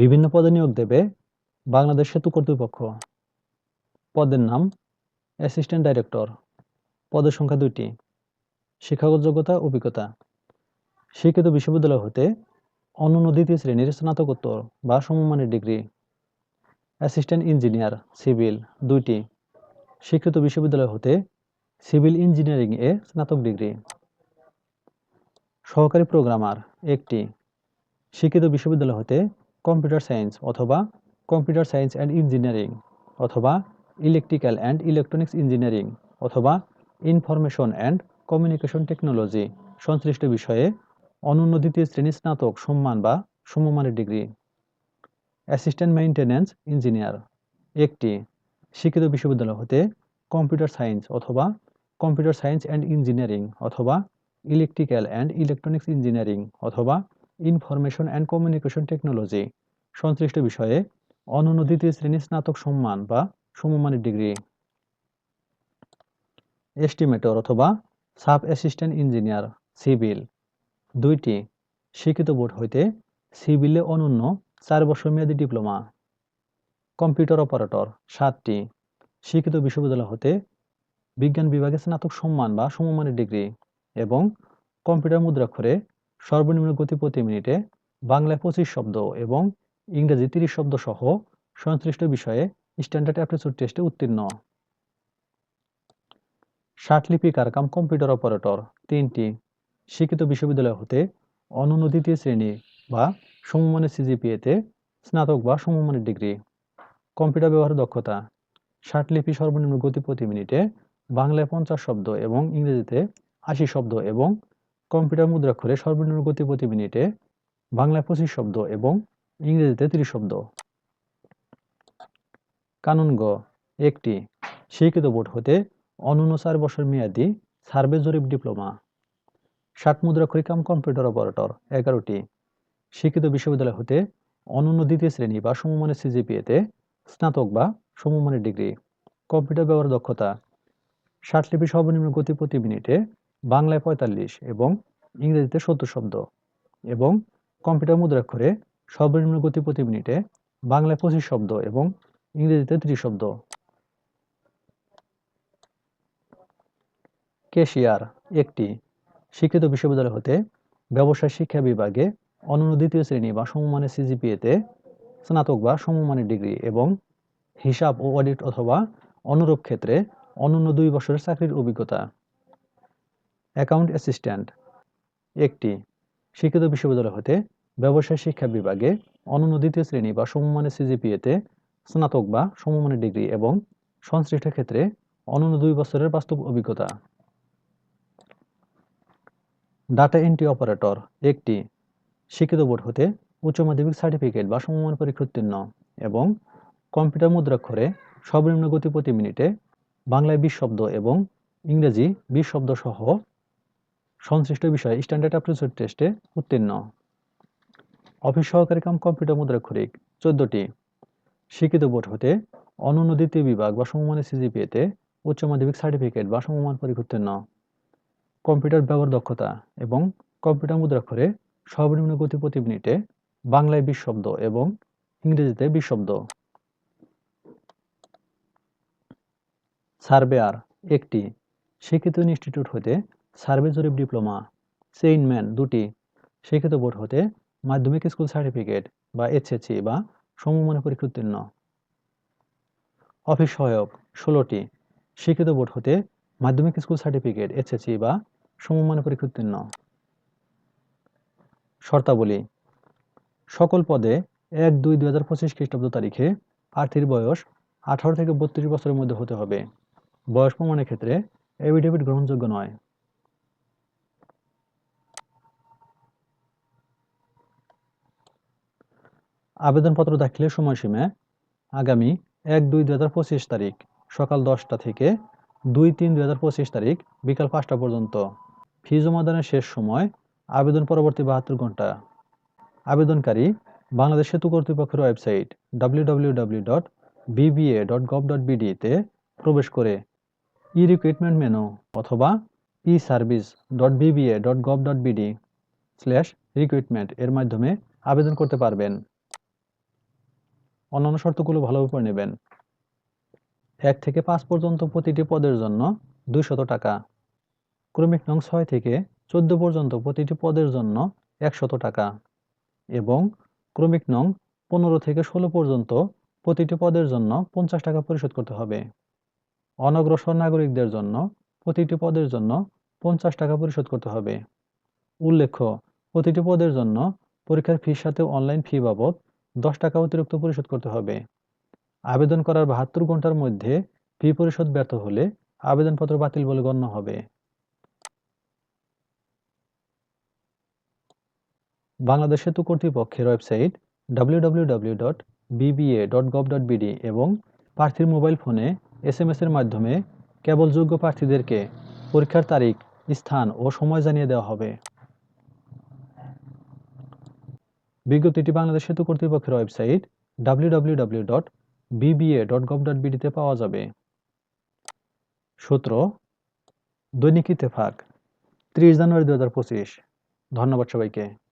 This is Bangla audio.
বিভিন্ন পদে নিয়োগ দেবে বাংলাদেশ সেতু কর্তৃপক্ষ। পদের নাম অ্যাসিস্ট্যান্ট ডাইরেক্টর। পদের সংখ্যা দুইটি, শিক্ষাগত যোগ্যতা, অভিজ্ঞতা। শিক্ষিত বিশ্ববিদ্যালয় হতে অনন্য দ্বিতীয় শ্রেণির স্নাতকোত্তর বা সমমানের ডিগ্রি। অ্যাসিস্ট্যান্ট ইঞ্জিনিয়ার, সিভিল, দুইটি, শিক্ষিত বিশ্ববিদ্যালয় হতে সিভিল ইঞ্জিনিয়ারিং এ স্নাতক ডিগ্রি। সহকারী প্রোগ্রামার, একটি, শিক্ষিত বিশ্ববিদ্যালয় হতে কম্পিউটার সায়েন্স অথবা কম্পিউটার সায়েন্স অ্যান্ড ইঞ্জিনিয়ারিং অথবা ইলেকট্রিক্যাল অ্যান্ড ইলেকট্রনিক্স ইঞ্জিনিয়ারিং অথবা ইনফরমেশন অ্যান্ড কমিউনিকেশন টেকনোলজি সংশ্লিষ্ট বিষয়ে অনন্য দ্বিতীয় শ্রেণির স্নাতক সম্মান বা সমমানের ডিগ্রি। Assistant maintenance engineer. একটি শিক্ষিত বিশ্ববিদ্যালয় হতে কম্পিউটার সায়েন্স অথবা কম্পিউটার সায়েন্স অ্যান্ড ইঞ্জিনিয়ারিং অথবা ইলেকট্রিক্যাল অ্যান্ড ইলেকট্রনিক্স ইঞ্জিনিয়ারিং অথবা ইনফরমেশন অ্যান্ড কমিউনিকেশন টেকনোলজি সংশ্লিষ্ট বিষয়ে অনন্য দ্বিতীয় শ্রেণির স্নাতক সম্মান বা সমমানের ডিগ্রি। এস্টিমেটর অথবা সাব অ্যাসিস্ট্যান্ট ইঞ্জিনিয়ার সিভিল দুইটি শিক্ষিত বোর্ড হইতে সিভিলে অনন্য চার বছর মেয়াদী ডিপ্লোমা। কম্পিউটার অপারেটর সাতটি শিক্ষিত বিশ্ববিদ্যালয় হতে বিজ্ঞান বিভাগে স্নাতক সম্মান বা সমমানের ডিগ্রি এবং কম্পিউটার মুদ্রাক্ষরে সর্বনিম্ন গতি প্রতি মিনিটে বাংলায় পঁচিশ শব্দ এবং ইংরেজি তিরিশ শব্দ সহ সংশ্লিষ্ট বিষয়ে স্ট্যান্ডার্ড অ্যাপ্টিটিউড টেস্টে উত্তীর্ণ। ষাটলিপিকার কাম কম্পিউটার অপারেটর তিনটি শিক্ষিত বিশ্ববিদ্যালয় হতে অনন্য শ্রেণি বা সমমানের সিজিপিএতে স্নাতক বা সমমানের ডিগ্রি। কম্পিউটার ব্যবহার দক্ষতা ষাটলিপি সর্বনিম্ন গতি প্রতি মিনিটে বাংলায় পঞ্চাশ শব্দ এবং ইংরেজিতে আশি শব্দ এবং কম্পিউটার মুদ্রাক্ষরে সর্বনিম্ন গতি প্রতি মিনিটে বাংলায় পঁচিশ শব্দ এবং ইংরেজিতে তিরিশ শব্দ। কানুন গ। একটি শিক্ষিত বোর্ড হতে অনন্য চার বছর মেয়াদী সার্ভে জরিপ ডিপ্লোমা। ষাট মুদ্রাক্ষরী কাম কম্পিউটার অপারেটর। এগারোটি শিক্ষিত বিশ্ববিদ্যালয় হতে অনন্য দ্বিতীয় শ্রেণি বা সমমানের সিজিপিএতে স্নাতক বা সমমানের ডিগ্রি। কম্পিউটার ব্যবহার দক্ষতা। ষাটলিপি সর্বনিম্ন গতি প্রতি মিনিটে বাংলায় পঁয়তাল্লিশ এবং ইংরেজিতে সত্তর শব্দ এবং কম্পিউটার মুদ্রাক্ষরে সর্বনিম্ন গতি প্রতি মিনিটে বাংলায় পঁচিশ শব্দ এবং ইংরেজিতে ত্রিশ শব্দ। কেশিয়ার একটি শিক্ষিত বিশ্ববিদ্যালয় হতে ব্যবসায় শিক্ষা বিভাগে অনন্য দ্বিতীয় শ্রেণি বা সমমানের সিজিপিএতে স্নাতক বা সমমানের ডিগ্রি এবং হিসাব ও অডিট অথবা অনুরূপ ক্ষেত্রে অনন্য দুই বছরের চাকরির অভিজ্ঞতা। Account assistant. একটি, শিক্ষিত বিশ্ববিদ্যালয় হতে ব্যবসায় শিক্ষা বিভাগে অনন্য দ্বিতীয় শ্রেণি বা সমমানের সিজিপিএতে স্নাতক বা সমমানের ডিগ্রি এবং সংশ্লিষ্ট ক্ষেত্রে অনন্য দুই বছরের বাস্তব অভিজ্ঞতা। Data entry operator. একটি, শিক্ষিত বোর্ড হতে উচ্চ মাধ্যমিক সার্টিফিকেট বা সমমান পরীক্ষা উত্তীর্ণ এবং কম্পিউটার মুদ্রাক্ষরে সর্বনিম্ন গতি প্রতি মিনিটে বাংলায় বিশ শব্দ এবং ইংরেজি বিশ শব্দ সহ সংশ্লিষ্ট বিষয়ে স্ট্যান্ডার্ড অ্যাপ্টিটিউড টেস্টে উত্তীর্ণ। অফিস সহকারী কাম কম্পিউটার মুদ্রাক্ষরিক, চোদ্দটি। শিক্ষিত বোর্ড হতে অনন্য দ্বিতীয় বিভাগ বা সমমানের সিজিপিএতে উচ্চ মাধ্যমিক সার্টিফিকেট বা সমমান পরীক্ষা উত্তীর্ণ। কম্পিউটার ব্যবহার দক্ষতা এবং কম্পিউটার মুদ্রাক্ষরে সর্বনিম্ন গতি প্রতি মিনিটে বাংলায় বিশ শব্দ এবং ইংরেজিতে বিশ শব্দ। সার্ভেয়ার একটি। শিক্ষিত ইনস্টিটিউট হতে সার্ভে জরিপ ডিপ্লোমা চেইনম্যান দুটি শিক্ষিত বোর্ড হতে মাধ্যমিক স্কুল সার্টিফিকেট বা এইচএসসি বা সমমানের পরীক্ষা উত্তীর্ণ। অফিস সহায়ক ষোলোটি শিক্ষিত বোর্ড হতে মাধ্যমিক স্কুল সার্টিফিকেট এইচএসসি বা সমমানের পরীক্ষা উত্তীর্ণ। শর্তাবলী, সকল পদে এক দুই দুই হাজার পঁচিশ খ্রিস্টাব্দ তারিখে প্রার্থীর বয়স আঠারো থেকে বত্রিশ বছরের মধ্যে হতে হবে। বয়স প্রমাণের ক্ষেত্রে এভিডেভিট গ্রহণযোগ্য নয়। আবেদনপত্র দাখিলের সময়সীমা আগামী এক দুই দু হাজার পঁচিশ তারিখ, সকাল দশটা থেকে দুই তিন দুই হাজার পঁচিশ তারিখ, বিকাল পাঁচটা পর্যন্ত। ফি জমাদানের শেষ সময়, আবেদন পরবর্তী বাহাত্তর ঘণ্টা। আবেদনকারী, বাংলাদেশ সেতু কর্তৃপক্ষের ওয়েবসাইট ডট বিডিতে প্রবেশ করে ই রিক্রুটমেন্ট মেনু অথবা e service dot BBA dot gov dot BD slash recruitment এর মাধ্যমে আবেদন করতে পারবেন। অন্যান্য শর্তগুলো ভালোভাবে পড়ে নেবেন। এক থেকে পাঁচ পর্যন্ত প্রতিটি পদের জন্য দুইশত টাকা। ক্রমিক নং ছয় থেকে চোদ্দ পর্যন্ত প্রতিটি পদের জন্য একশত টাকা। এবং ক্রমিক নং পনেরো থেকে ষোলো পর্যন্ত প্রতিটি পদের জন্য পঞ্চাশ টাকা পরিশোধ করতে হবে। অনগ্রসর নাগরিকদের জন্য প্রতিটি পদের জন্য পঞ্চাশ টাকা পরিশোধ করতে হবে। উল্লেখ্য, প্রতিটি পদের জন্য পরীক্ষার ফির সাথে অনলাইন ফি বাবদ দশ টাকা অতিরিক্ত পরিশোধ করতে হবে। আবেদন করার বাহাত্তর ঘণ্টার মধ্যে ফি পরিশোধ ব্যর্থ হলে আবেদনপত্র বাতিল বলে গণ্য হবে। বাংলাদেশ সেতু কর্তৃপক্ষের ওয়েবসাইট www.bba.gov.bd এবং প্রার্থীর মোবাইল ফোনে এসএমএস এর মাধ্যমে কেবল যোগ্য প্রার্থীদেরকে পরীক্ষার তারিখ, স্থান ও সময় জানিয়ে দেওয়া হবে। বিজ্ঞপ্তিটি বাংলাদেশ সেতু কর্তৃপক্ষের ওয়েবসাইট www.bba.gov.bd তে পাওয়া যাবে। সূত্র, দৈনিক ইত্তেফাক, ত্রিশ জানুয়ারি দু হাজার পঁচিশ। ধন্যবাদ সবাইকে।